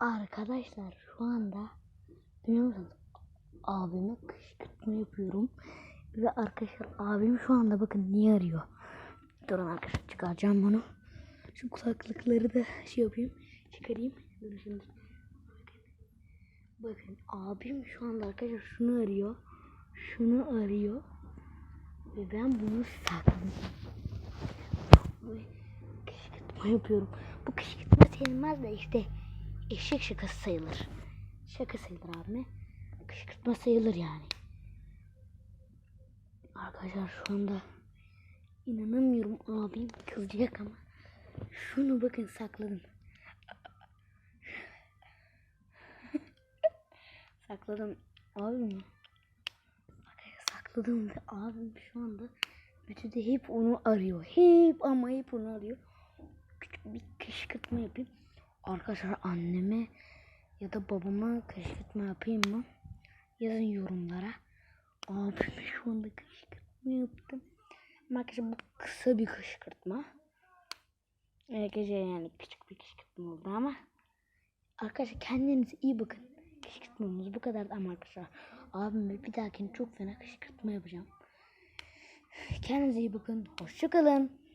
Arkadaşlar şu anda biliyor musunuz? Abime kışkırtma yapıyorum. Ve arkadaşlar abim şu anda bakın niye arıyor. Durun arkadaşlar çıkaracağım bunu. Şu kulaklıkları da şey yapayım. Çıkarayım. Dur şimdi. Bakın abim şu anda arkadaşlar şunu arıyor. Şunu arıyor. Ve ben bunu sakladım. Kışkırtma yapıyorum. Bu kışkırtma sayılmaz da işte eşek şakası sayılır. Şaka sayılır abime. Kışkırtma sayılır yani. Arkadaşlar şu anda inanamıyorum abim kızacak ama şunu bakın sakladım. sakladım abim. Sakladım ve abim şu anda bütün hep onu arıyor. Hep ama hep onu arıyor. Küçük bir kışkırtma yapayım. Arkadaşlar anneme ya da babama kışkırtma yapayım mı? Yazın yorumlara. Abime şu anda kışkırtma yaptım. Arkadaşlar bu kısa bir kışkırtma. Arkadaşlar yani küçük bir kışkırtma oldu ama. Arkadaşlar kendinize iyi bakın. Kışkırtmamız bu kadar ama arkadaşlar. Abime bir dahakine çok fena kışkırtma yapacağım. Kendinize iyi bakın. Hoşçakalın.